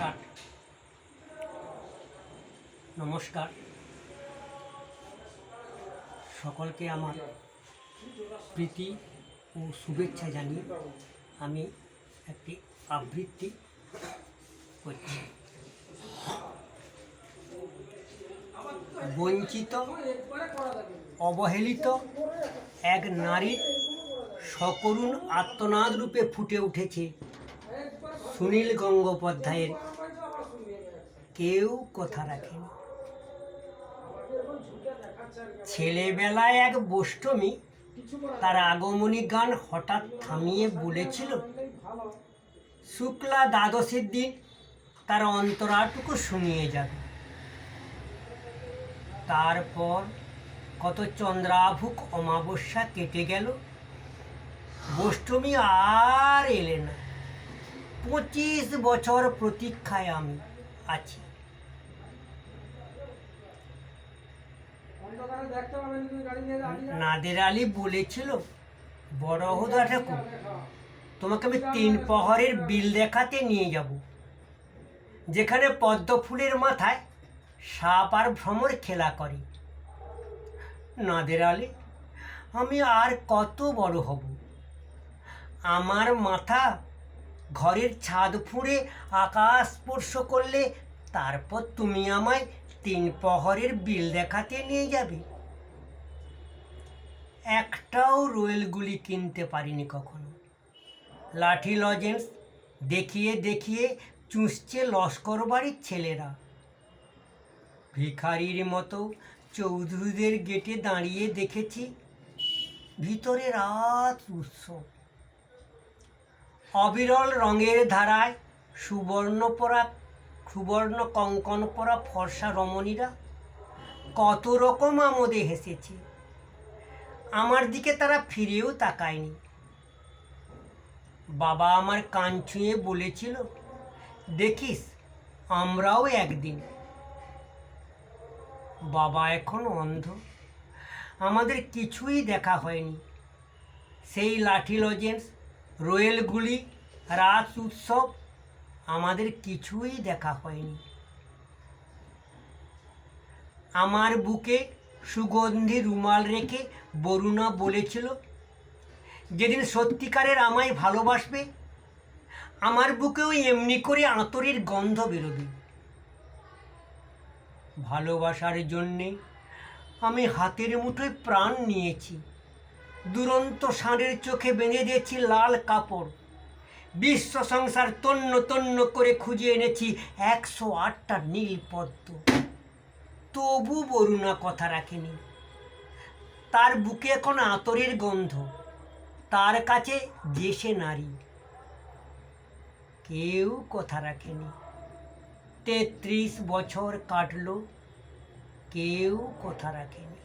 Start নমস্কার। সকলকে আমার প্রীতি ও শুভেচ্ছা জানিয়ে আমি একটি আবৃত্তি করছি। বঞ্চিত, অবহেলিত এক নারীর সকরুণ আত্মনাদ রূপে ফুটে উঠেছে সুনীল গঙ্গোপাধ্যায়ের কেউ কথা রাখেনি। ছেলেবেলায় এক বষ্টমী তার আগমনী গান হঠাৎ থামিয়ে বলেছিল, শুক্লা দ্বাদশীর দিন তার অন্তরাটুকু শুনিয়ে যাবে। তারপর কত চন্দ্রাভুক অমাবস্যা কেটে গেল। বষ্টমী আর এলে না। পঁচিশ বছর প্রতীক্ষায় আমি আছি। নাদের আলী বলেছিল বড় হুদা ঠাকুর তোমাকে আমি তিন প্রহরের বিল দেখাতে নিয়ে যাব। যেখানে পদ্ম ফুলের মাথায় সাপ আর ভ্রমর খেলা করে। নাদের আলী আমি আর কত বড় হব? আমার মাথা ঘরের ছাদ ফুঁড়ে আকাশ স্পর্শ করলে তারপর তুমি আমায় তিন প্রহরের বিল দেখাতে নিয়ে যাবে। একটাও রোয়েলগুলি কিনতে পারিনি কখনো। লাঠি লজেন্স দেখিয়ে দেখিয়ে চুষছে লস্কর বাড়ির ছেলেরা। ভিখারির মতো চৌধুরীদের গেটে দাঁড়িয়ে দেখেছি ভিতরে রাত উৎসব অবিরল রঙের ধারায় সুবর্ণ পরা সুবর্ণ কঙ্কন পরা ফর্সা রমণীরা কত রকম আমোদে হেসেছে। আমার দিকে তারা ফিরেও তাকায়নি। বাবা আমার কান ছুঁয়ে বলেছিল, দেখিস, আমরাও একদিন। বাবা এখন অন্ধ। আমাদের কিছুই দেখা হয়নি। সেই লাঠি লজেন্স, রোয়েলগুলি রাত উৎসব আমাদের কিছুই দেখা হয়নি। আমার বুকে সুগন্ধি রুমাল রেখে বরুণা বলেছিল, যেদিন সত্যিকারের আমায় ভালোবাসবে, আমার বুকেও এমনি করে আঁতরের গন্ধ বেরোবে। ভালোবাসার জন্যে আমি হাতের মুঠোয় প্রাণ নিয়েছি। দুরন্ত ষাঁড়ের চোখে বেঁধে দিয়েছি লাল কাপড়। বিশ্ব সংসার তন্ন তন্ন করে খুঁজে এনেছি একশো আটটা নীল পদ্ম তবু বরুণা কথা রাখেনি। তার বুকে এখন আতরের গন্ধ। তার কাছে যে সে নারী। কেউ কথা রাখেনি। তেত্রিশ বছর কাটলো। কেউ কথা রাখেনি।